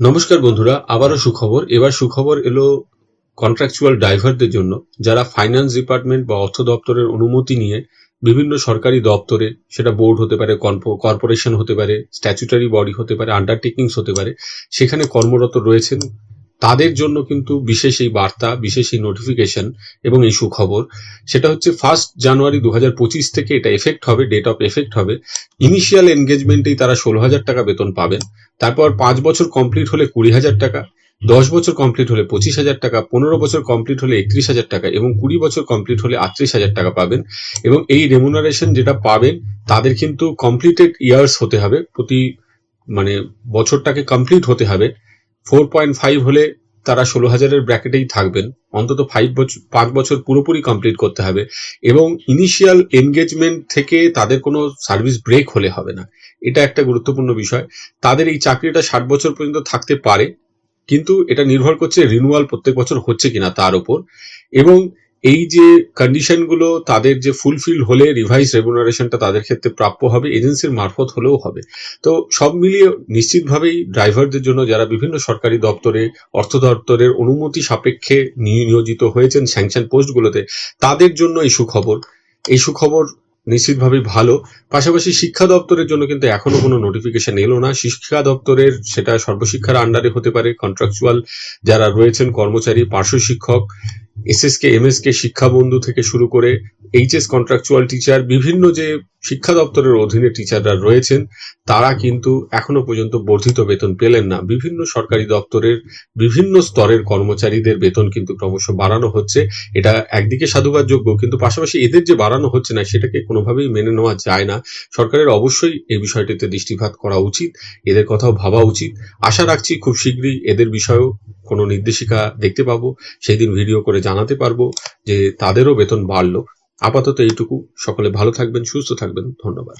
নমস্কার বন্ধুরা, আবারও সুখবর। এবার সুখবর এলো কন্ট্রাকচুয়াল ড্রাইভারদের জন্য, যারা ফাইন্যান্স ডিপার্টমেন্ট বা অর্থ দপ্তরের অনুমতি নিয়ে বিভিন্ন সরকারি দপ্তরে, সেটা বোর্ড হতে পারে কর্পোরেশন হতে পারে স্ট্যাচুটারি বডি হতে পারে আন্ডারটেকিংস হতে পারে, সেখানে কর্মরত রয়েছেন। তাদের জন্য কিন্তু বিশেষ এই বার্তা, বিশেষ এই নোটিফিকেশন এবং এই সুখবর, সেটা হচ্ছে ফার্স্ট জানুয়ারি দু হাজার পঁচিশ থেকে এটা এফেক্ট হবে ডেট অফ এফেক্ট হবে। ইনিশিয়াল এনগেজমেন্টেই তারা ষোলো হাজার টাকা বেতন পাবেন। তারপর পাঁচ বছর কমপ্লিট হলে কুড়ি হাজার টাকা, দশ বছর কমপ্লিট হলে পঁচিশ হাজার টাকা, পনেরো বছর কমপ্লিট হলে একত্রিশ হাজার টাকা এবং কুড়ি বছর কমপ্লিট হলে আটত্রিশ হাজার টাকা পাবেন। এবং এই রেমুনারেশন যেটা পাবেন, তাদের কিন্তু কমপ্লিটেড ইয়ার্স হতে হবে। প্রতি মানে বছরটাকে কমপ্লিট হতে হবে। ফোর পয়েন্ট ফাইভ হলে তারা ষোলো হাজারের ব্র্যাকেটেই থাকবেন। অন্তত ফাইভ বছর পাঁচ বছর পুরোপুরি কমপ্লিট করতে হবে এবং ইনিশিয়াল এনগেজমেন্ট থেকে তাদের কোনো সার্ভিস ব্রেক হলে হবে না। এটা একটা গুরুত্বপূর্ণ বিষয়। তাদের এই চাকরিটা ষাট বছর পর্যন্ত থাকতে পারে, কিন্তু এটা নির্ভর করছে রিনুয়াল প্রত্যেক বছর হচ্ছে কিনা তার উপর এবং এই যে কন্ডিশনগুলো তাদের যে ফুলফিল হলে রিভাইস রেমুনারেশনটা তাদের ক্ষেত্রে প্রাপ্য হবে এজেন্সির মারফত হলেও হবে। তো সব মিলিয়ে নিশ্চিতভাবেই ড্রাইভারদের জন্য যারা বিভিন্ন সরকারি দপ্তরে, অর্থ দপ্তরের অনুমতি সাপেক্ষে নিয়োজিত হয়েছেন স্যাংশন পোস্টগুলোতে তাদের জন্য এই সুখবর। এই সুখবর নিশ্চিতভাবেই ভালো। পাশাপাশি শিক্ষা দপ্তরের জন্য কিন্তু এখনও কোনো নোটিফিকেশন এলো না। শিক্ষা দপ্তরের সেটা সর্বশিক্ষার আন্ডারে হতে পারে। কন্ট্রাকচুয়াল যারা রয়েছেন কর্মচারী, পার্শ্ব শিক্ষক এসএসকে এমএসকে শিক্ষা বন্ধু থেকে শুরু করে এইচএস কন্ট্রাকচুয়াল টিচার বিভিন্ন যে শিক্ষা দপ্তরের অধীনে টিচাররা রয়েছেন, তারা কিন্তু এখনও পর্যন্ত বর্ধিত বেতন পেলেন না। বিভিন্ন সরকারি দপ্তরের বিভিন্ন স্তরের কর্মচারীদের বেতন কিন্তু ক্রমশ বাড়ানো হচ্ছে। এটা একদিকে সাধুবাদযোগ্য, কিন্তু পাশাপাশি এদের যে বাড়ানো হচ্ছে না, সেটাকে কোনোভাবেই মেনে নেওয়া যায় না। সরকারের অবশ্যই এই বিষয়টিতে দৃষ্টিপাত করা উচিত, এদের কথাও ভাবা উচিত। আশা রাখছি খুব শীঘ্রই এদের বিষয়েও কোনো নির্দেশিকা দেখতে পাবো সেই দিন ভিডিও করে জানাতে পারব যে তাদেরও বেতন বাড়লো। আপাতত এইটুকু। সকলে ভালো থাকবেন, সুস্থ থাকবেন। ধন্যবাদ।